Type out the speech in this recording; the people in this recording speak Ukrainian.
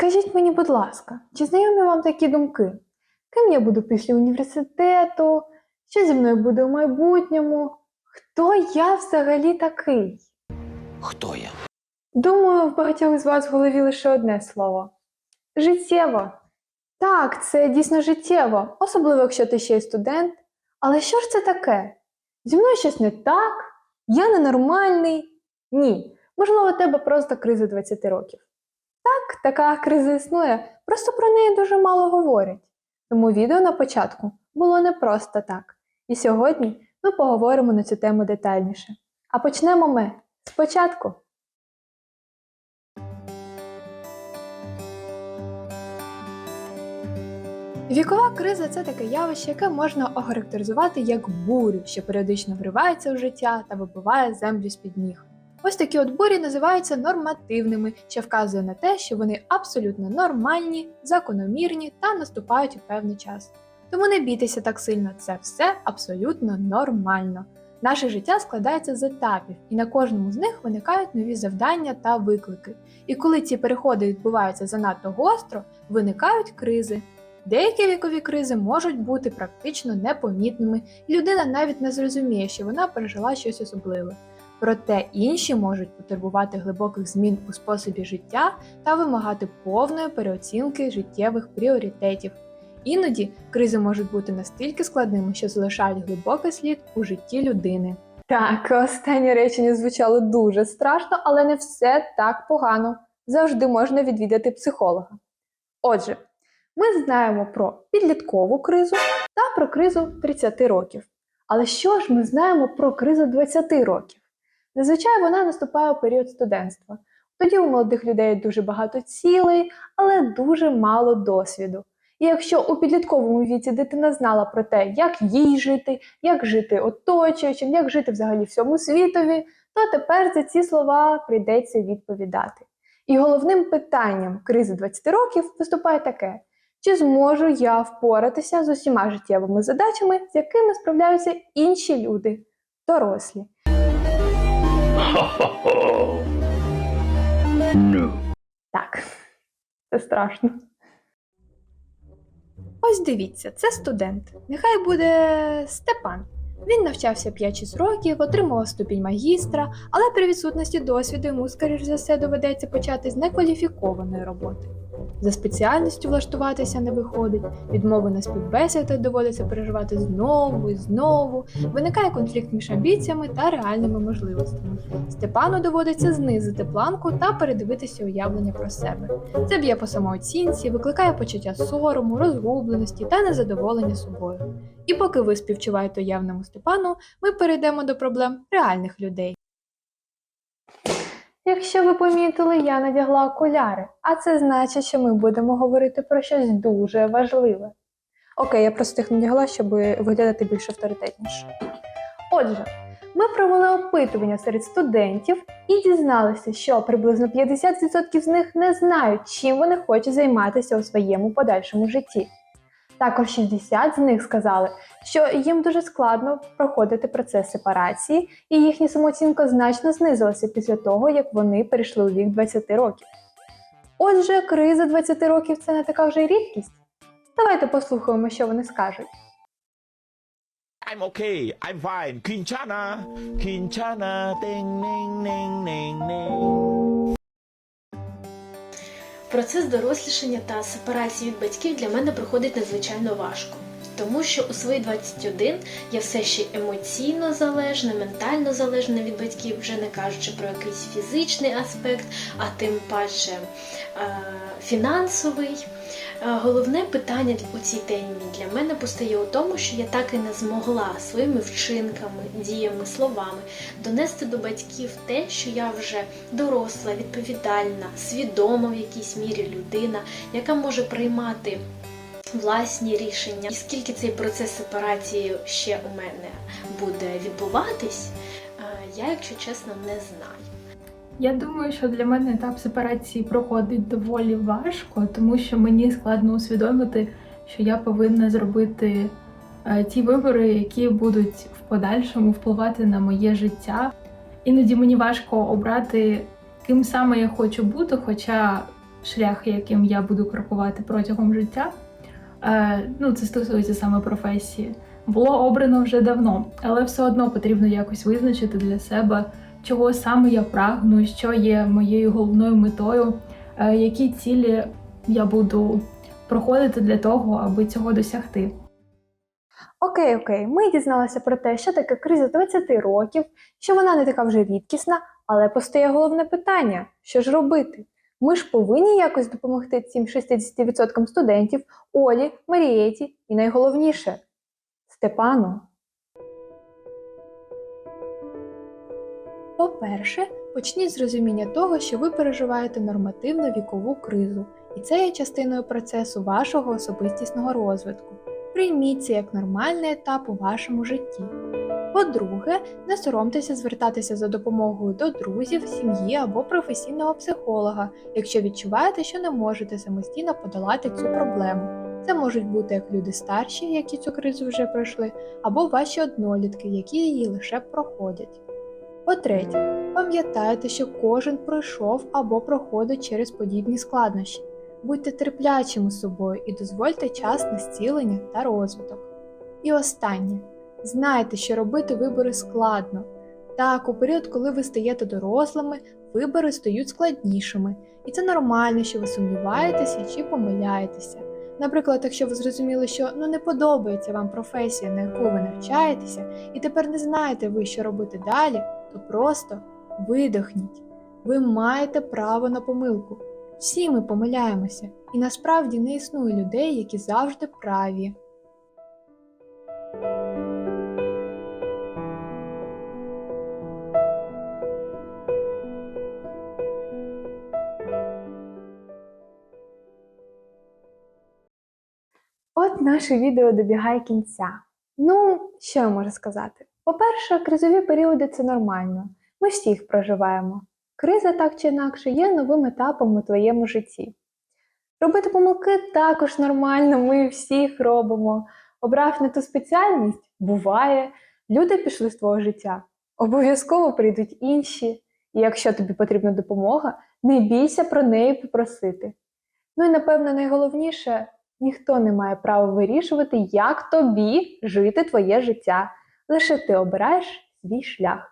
Скажіть мені, будь ласка, чи знайомі вам такі думки? Ким я буду після університету? Що зі мною буде у майбутньому? Хто я взагалі такий? Хто я? Думаю, в багатьох з вас в голові лише одне слово життєво. Так, це дійсно життєво, особливо якщо ти ще й студент. Але що ж це таке? Зі мною щось не так, я ненормальний. Ні, можливо, у тебе просто криза 20 років. Так, така криза існує, просто про неї дуже мало говорять. Тому відео на початку було не просто так. І сьогодні ми поговоримо на цю тему детальніше. А почнемо ми спочатку. Вікова криза це таке явище, яке можна охарактеризувати як бурю, що періодично вривається в життя та вибиває землю з-під ніг. Ось такі от бурі називаються нормативними, що вказує на те, що вони абсолютно нормальні, закономірні та наступають у певний час. Тому не бійтеся так сильно, це все абсолютно нормально. Наше життя складається з етапів, і на кожному з них виникають нові завдання та виклики. І коли ці переходи відбуваються занадто гостро, виникають кризи. Деякі вікові кризи можуть бути практично непомітними, і людина навіть не зрозуміє, що вона пережила щось особливе. Проте інші можуть потребувати глибоких змін у способі життя та вимагати повної переоцінки життєвих пріоритетів. Іноді кризи можуть бути настільки складними, що залишають глибокий слід у житті людини. Так, останнє речення звучало дуже страшно, але не все так погано. Завжди можна відвідати психолога. Отже, ми знаємо про підліткову кризу та про кризу 30 років. Але що ж ми знаємо про кризу 20 років? Зазвичай вона наступає у період студентства. Тоді у молодих людей дуже багато цілей, але дуже мало досвіду. І якщо у підлітковому віці дитина знала про те, як їй жити, як жити оточуючим, як жити взагалі всьому світові, то тепер за ці слова прийдеться відповідати. І головним питанням кризи 20 років виступає таке: чи зможу я впоратися з усіма життєвими задачами, з якими справляються інші люди, дорослі? No. Так, це страшно. Ось дивіться, це студент. Нехай буде Степан. Він навчався 5-6 років, отримував ступінь магістра, але при відсутності досвіду йому, скоріш за все, доведеться почати з некваліфікованої роботи. За спеціальністю влаштуватися не виходить, відмови на співбесіди доводиться переживати знову і знову, виникає конфлікт між амбіціями та реальними можливостями. Степану доводиться знизити планку та передивитися уявлення про себе. Це б'є по самооцінці, викликає почуття сорому, розгубленості та незадоволення собою. І поки ви співчуваєте уявному Степану, ми перейдемо до проблем реальних людей. Якщо ви помітили, я надягла окуляри, а це значить, що ми будемо говорити про щось дуже важливе. Окей, я просто їх надягла, щоб виглядати більш авторитетніше. Отже, ми провели опитування серед студентів і дізналися, що приблизно 50% з них не знають, чим вони хочуть займатися у своєму подальшому житті. Також 60 з них сказали, що їм дуже складно проходити процес сепарації, і їхня самооцінка значно знизилася після того, як вони перейшли у вік 20 років. Отже, криза 20 років це не така вже й рідкість. Давайте послухаємо, що вони скажуть. I'm okay. I'm fine. Quinchana. Quinchana. Ding, ding, ding, ding, ding. Процес дорослішання та сепарації від батьків для мене проходить надзвичайно важко. Тому що у свої 21 я все ще емоційно залежна, ментально залежна від батьків, вже не кажучи про якийсь фізичний аспект, а тим паче е, фінансовий. Е, Головне питання у цій темі для мене постає у тому, що я так і не змогла своїми вчинками, діями, словами донести до батьків те, що я вже доросла, відповідальна, свідома в якійсь мірі людина, яка може приймати власні рішення. І скільки цей процес сепарації ще у мене буде відбуватись, е, я, якщо чесно, не знаю. Я думаю, що для мене етап сепарації проходить доволі важко, тому що мені складно усвідомити, що я повинна зробити е, ті вибори, які будуть в подальшому впливати на моє життя. Іноді мені важко обрати, ким саме я хочу бути, хоча шлях, яким я буду крокувати протягом життя, ну це стосується саме професії, було обрано вже давно, але все одно потрібно якось визначити для себе чого саме я прагну, що є моєю головною метою, е, які цілі я буду проходити для того, аби цього досягти. Окей, окей, ми дізналися про те, що таке криза 20 років, що вона не така вже рідкісна, але постає головне питання: що ж робити? Ми ж повинні якось допомогти цим 60% студентів, Олі, Марієті і найголовніше Степану. По-перше, почніть з розуміння того, що ви переживаєте нормативну вікову кризу, і це є частиною процесу вашого особистісного розвитку. Прийміть це як нормальний етап у вашому житті. По-друге, не соромтеся звертатися за допомогою до друзів, сім'ї або професійного психолога, якщо відчуваєте, що не можете самостійно подолати цю проблему. Це можуть бути як люди старші, які цю кризу вже пройшли, або ваші однолітки, які її лише проходять. По-третє, пам'ятайте, що кожен пройшов або проходить через подібні складнощі. Будьте терплячими з собою і дозвольте час на зцілення та розвиток. І останнє. Знайте, що робити вибори складно. Так, у період, коли ви стаєте дорослими, вибори стають складнішими, і це нормально, що ви сумніваєтеся чи помиляєтеся. Наприклад, якщо ви зрозуміли, що ну не подобається вам професія, на яку ви навчаєтеся, і тепер не знаєте ви, що робити далі, то просто видохніть. Ви маєте право на помилку. Всі ми помиляємося, і насправді не існує людей, які завжди праві. Наше відео добігає кінця. Ну, що я можу сказати? По-перше, кризові періоди це нормально. Ми всі їх проживаємо. Криза так чи інакше є новим етапом у твоєму житті. Робити помилки також нормально, ми всі їх робимо. Обрав не ту спеціальність буває. Люди пішли з твого життя. Обов'язково прийдуть інші. І якщо тобі потрібна допомога, не бійся про неї попросити. Ну і напевно найголовніше, ніхто не має права вирішувати, як тобі жити твоє життя. Лише ти обираєш свій шлях.